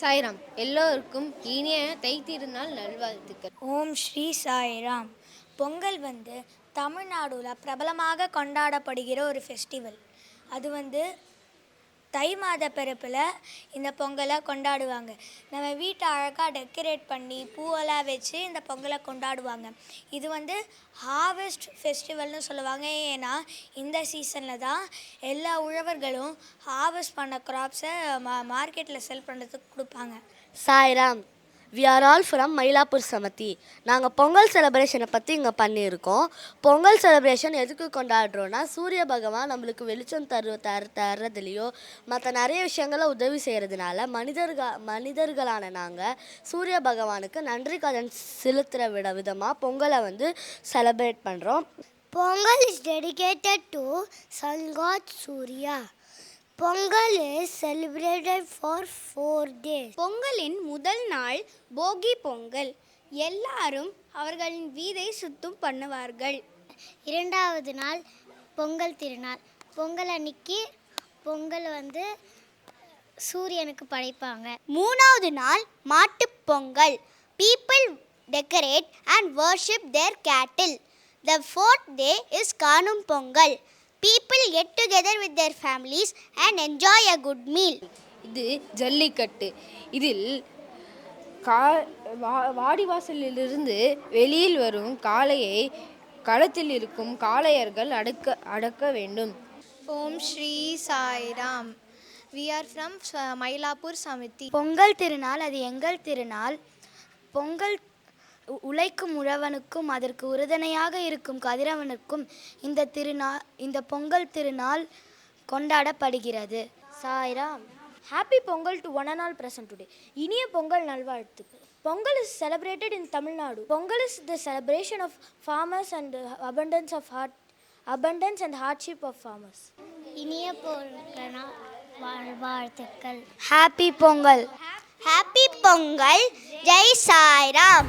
சாய்ராம். எல்லோருக்கும் இனிய தைத்திருநாள் நல்வாழ்த்துக்கள். ஓம் ஸ்ரீ சாய்ராம். பொங்கல் வந்து தமிழ்நாடுல பிரபலமாக கொண்டாடப்படுகிற ஒரு ஃபெஸ்டிவல் அது வந்து தை மாத பிறப்பில் இந்த பொங்கலை கொண்டாடுவாங்க. நம்ம வீட்டை அழகாக டெக்கரேட் பண்ணி பூவெல்லாம் வச்சு இந்த பொங்கலை கொண்டாடுவாங்க. இது வந்து ஹார்வெஸ்ட் ஃபெஸ்டிவல்னு சொல்லுவாங்க. ஏன்னா இந்த சீசனில் தான் எல்லா உழவர்களும் ஹார்வெஸ்ட் பண்ண க்ராப்ஸை மா மார்க்கெட்டில் செல் பண்ணுறதுக்கு கொடுப்பாங்க. Sairam. We are all from Mylapore Samiti நாங்கள் பொங்கல் செலப்ரேஷனை பற்றி இங்கே பண்ணியிருக்கோம். பொங்கல் செலப்ரேஷன் எதுக்கு கொண்டாடுறோன்னா சூரிய பகவான் நம்மளுக்கு வெளிச்சம் தரு தர தர்றதுலேயோ மற்ற நிறைய விஷயங்களை உதவி செய்கிறதுனால மனிதர்கள் மனிதர்களான நாங்கள் சூரிய பகவானுக்கு நன்றி கடன் செலுத்துகிற விட விதமாக பொங்கலை வந்து செலப்ரேட் பண்ணுறோம் Pongal is dedicated to sun god Surya Pongal is celebrated for four days. பொங்கலின் முதல் நாள் போகி பொங்கல். எல்லாரும் அவர்களின் வீதை சுத்தம் பண்ணுவார்கள். இரண்டாவது நாள் பொங்கல் திருநாள். பொங்கல் அன்னைக்கு பொங்கல் வந்து சூரியனுக்கு படைப்பாங்க. மூணாவது நாள் மாட்டுப் Pongal. People decorate and worship their cattle the fourth day is காணும் Pongal. People get together with their families and enjoy a good meal இது ஜல்லிக்கட்டு. இதில் கா வா வாடிவாசலிலிருந்து வெளியில் வரும் காளையை களத்தில் இருக்கும் காளையர்கள் அடக்க அடக்க வேண்டும். Om Sri Sairam. We are from Mylapore Samiti. Pongal திருநாள் அது எங்கள் திருநாள். பொங்கல் உழைக்கும் உழவனுக்கும் அதற்கு உறுதுணையாக இருக்கும் கதிரவனுக்கும் இந்த திருநாள் இந்த பொங்கல் திருநாள் கொண்டாடப்படுகிறது. Sairam. Happy Pongal to one and all present today இனிய பொங்கல் நல்வாழ்த்துக்கள். Pongal is celebrated in Tamil Nadu Pongal is the celebration of farmers and abundance of hard abundance and hardship of farmers. இனிய பொருட்கள் வாழ்த்துக்கள் ஹாப்பி பொங்கல் ஹாப்பி பொங்கல் ஜெய் சாய்ராம்